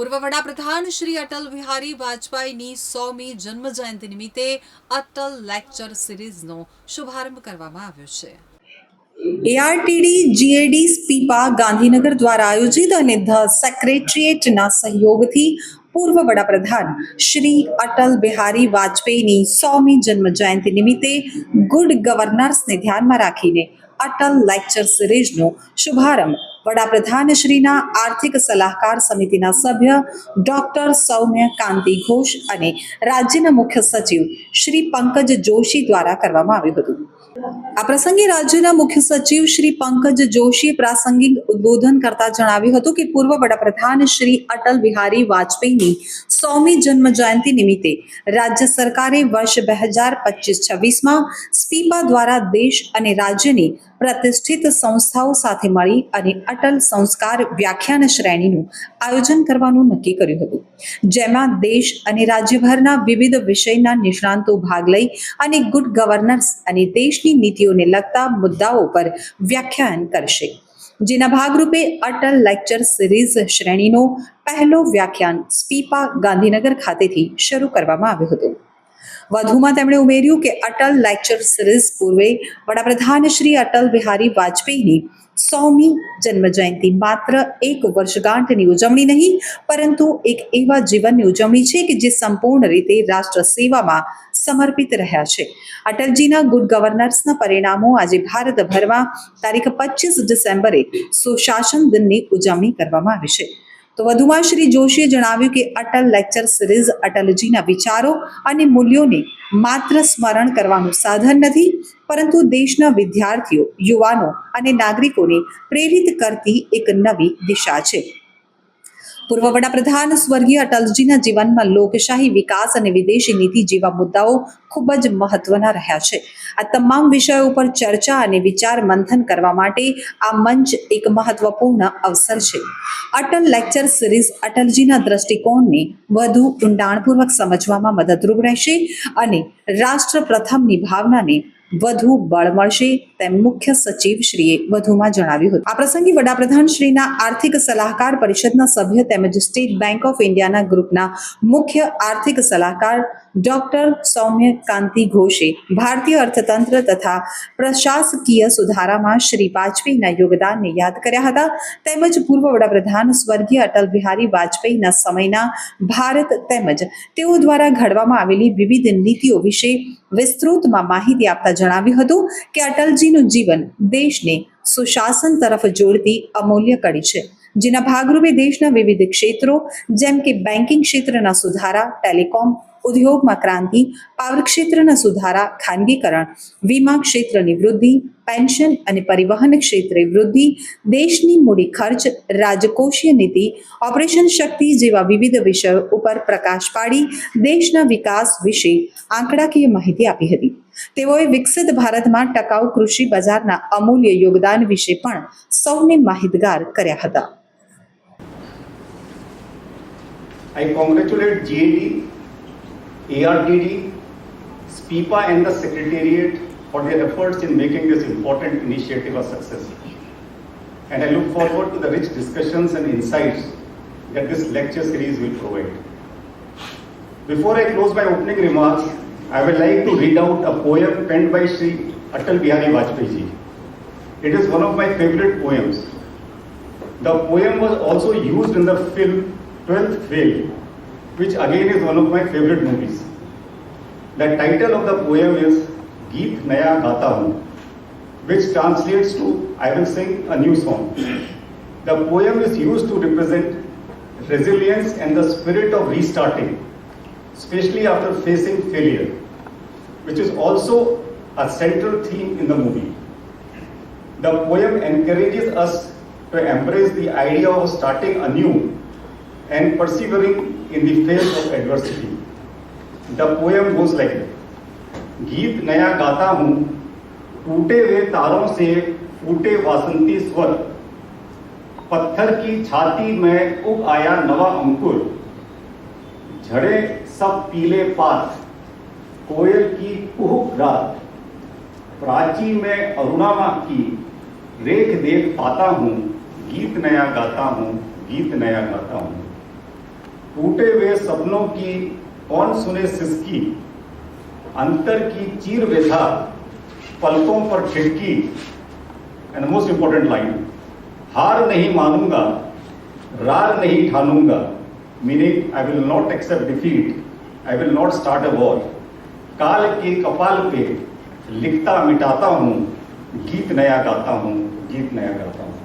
પૂર્વ વડાપ્રધાન શ્રી અટલ બિહારી વાજપેયીની સોમી જન્મ જયંતિ નિમિત્તે અટલ લેક્ચર સિરીઝનો શુભારંભ કરવામાં આવ્યો છે. એઆરટીડી જીએડી સ્પીપા, ગાંધીનગર દ્વારા આયોજિત અને ધ સેક્રેટરીએટના સહયોગથી પૂર્વ વડાપ્રધાન શ્રી અટલ બિહારી વાજપેયીની સોમી જન્મ જયંતિ નિમિત્તે ગુડ ગવર્નર્સને ધ્યાનમાં રાખીને અટલ લેક્ચર સિરીઝનો શુભારંભ. વડાપ્રધાન આર્થિક સલાહકાર સમિતિના સભ્ય ડોક્ટર સૌમ્ય કાંતિ ઘોષ અને રાજ્યના મુખ્ય સચિવ શ્રી પંકજ જોશી દ્વારા કરવામાં આવ્યું હતું. આ પ્રસંગે રાજ્યના મુખ્ય સચિવ શ્રી પંકજ જોશીએ પ્રાસંગિક ઉદ્બોધન કરતા જણાવ્યું હતું કે પૂર્વ વડાપ્રધાન શ્રી અટલ બિહારી વાજપેયીની સોમી જન્મ જયંતિ નિમિત્તે રાજ્ય સરકારે વર્ષ બે હજાર પચીસ છવ્વીસમાં સ્પીપા દ્વારા દેશ અને રાજ્યની પ્રતિષ્ઠિત સંસ્થાઓ સાથે મળી અને અટલ સંસ્કાર વ્યાખ્યાન શ્રેણીનું આયોજન કરવાનું નક્કી કર્યું હતું. જેમાં દેશ અને રાજ્યભરના વિવિધ વિષયના નિષ્ણાંતો ભાગ લઈ અને ગુડ ગવર્નન્સ અને દેશની નીતિઓને લગતા મુદ્દાઓ પર વ્યાખ્યાન કરશે. જેના ભાગરૂપે અટલ લેક્ચર સિરીઝ શ્રેણીનો પહેલો વ્યાખ્યાન સ્પીપા ગાંધીનગર ખાતેથી શરૂ કરવામાં આવ્યો હતો. વધુમાં તેમણે ઉમેર્યું કે અટલ લેક્ચર સિરીઝ પૂર્વે વડાપ્રધાન શ્રી અટલ બિહારી વાજપેયીની સૌમી જન્મજયંતિ. માત્ર એક વર્ષગાંઠની ઉજવણી નહીં, પરંતુ એક એવા જીવનની ઉજવણી છે કે જે સંપૂર્ણ રીતે રાષ્ટ્ર સેવામાં સમર્પિત રહ્યા છે. અટલજીના ગુડ ગવર્નન્સના પરિણામો આજે ભારતભરમાં તારીખ પચીસ ડિસેમ્બરે સુશાસન દિનની ઉજવણી કરવામાં આવી છે. તો વધુમાં શ્રી જોશીએ જણાવ્યું કે અટલ લેક્ચર સિરીઝ અટલજીના વિચારો અને મૂલ્યોને માત્ર સ્મરણ કરવાનું સાધન નથી, પરંતુ દેશના વિદ્યાર્થીઓ, યુવાનો અને નાગરિકોને પ્રેરિત કરતી એક નવી દિશા છે. પૂર્વ વડાપ્રધાન સ્વર્ગીય અટલજીના જીવનમાં લોકશાહી વિકાસ અને વિદેશી નીતિ જેવા મુદ્દાઓ ખૂબ જ મહત્વના રહ્યા છે. આ તમામ વિષયો ઉપર ચર્ચા અને વિચાર મંથન કરવા માટે આ મંચ એક મહત્વપૂર્ણ અવસર છે. અટલ લેક્ચર સિરીઝ અટલજીના દ્રષ્ટિકોણને વધુ ઊંડાણપૂર્વક સમજવામાં મદદરૂપ રહેશે અને રાષ્ટ્ર પ્રથમની ભાવનાને વધુ બળ મળશે તેમ મુખ્ય સચિવ શ્રીએ વધુમાં જણાવ્યું હતું. આ પ્રસંગે વડાપ્રધાન શ્રીના આર્થિક સલાહકાર પરિષદના સભ્ય તેમજ સ્ટેટ બેંક ઓફ ઇન્ડિયાના ગ્રુપના મુખ્ય આર્થિક સલાહકાર ડોક્ટર સૌમ્ય કાંતિ ઘોષે ભારતીય અર્થતંત્ર તથા પ્રશાસકીય સુધારામાં શ્રી વાજપેયીના યોગદાનને યાદ કર્યા હતા. તેમજ પૂર્વ વડાપ્રધાન સ્વર્ગીય અટલ બિહારી વાજપેયીના સમયના ભારત તેમજ તેઓ દ્વારા ઘડવામાં આવેલી વિવિધ નીતિઓ વિશે વિસ્તૃતમાં માહિતી આપતા જણાવ્યું હતું કે અટલજીનું જીવન દેશને સુશાસન તરફ જોડતી અમૂલ્ય કડી છે. જેના ભાગરૂપે દેશના વિવિધ ક્ષેત્રો, જેમ કે બેન્કિંગ ક્ષેત્રના સુધારા, ટેલિકોમ ઉદ્યોગમાં ક્રાંતિ, પાવર ક્ષેત્રના સુધારા, ખાનગીકરણ, વીમા ક્ષેત્રની વૃદ્ધિ, પેન્શન અને પરિવહન ક્ષેત્રે વૃદ્ધિ, દેશની મૂડી ખર્ચ, રાજકોષીય નીતિ, ઓપરેશન શક્તિ જેવા વિવિધ વિષયો ઉપર પ્રકાશ પાડી, દેશના વિકાસ વિશે આંકડાકીય માહિતી આપી હતી. તેઓએ વિકસિત ભારતમાં ટકાઉ કૃષિ બજારના અમૂલ્ય યોગદાન વિશે પણ સૌને માહિતગાર કર્યા હતા I congratulate GAD, ARDD, SPIPA and the Secretariat for their efforts in making this important initiative a success. And I look forward to the rich discussions and insights that this lecture series will provide. Before I close my opening remarks, I would like to read out a poem penned by Sri Atal Bihari Vajpayee ji. It is one of my favorite poems. The poem was also used in the film 12th Fail, which again is one of my favorite movies. The title of the poem is Geet Naya Gata Hu, which translates to I will sing a new song. The poem is used to represent resilience and the spirit of restarting, especially after facing failure, which is also a central theme in the movie. The poem encourages us to embrace the idea of starting anew and persevering in the face of adversity. The poem goes like that. गीत नया गाता हूँ टूटे हुए तारों से फूटे वासंती स्वर पत्थर की छाती में उग आया नवा अंकुर झड़े सब पीले पात, कोयल की कुहुक रात। प्राची में अरुणामा की रेख देख पाता हूँ, गीत नया गाता हूँ, गीत नया गाता हूँ। टूटे हुए सपनों की कौन सुने सिसकी? अंतर की चीर व्यथा, पलकों पर खिड़की। एंड मोस्ट इंपॉर्टेंट लाइन हार नहीं मानूँगा, रार नहीं ठानूँगा। Meaning I will not accept defeat I will not start a war काल के कपाल पे लिखता मिटाता हूं गीत नया गाता हूं गीत नया गाता हूं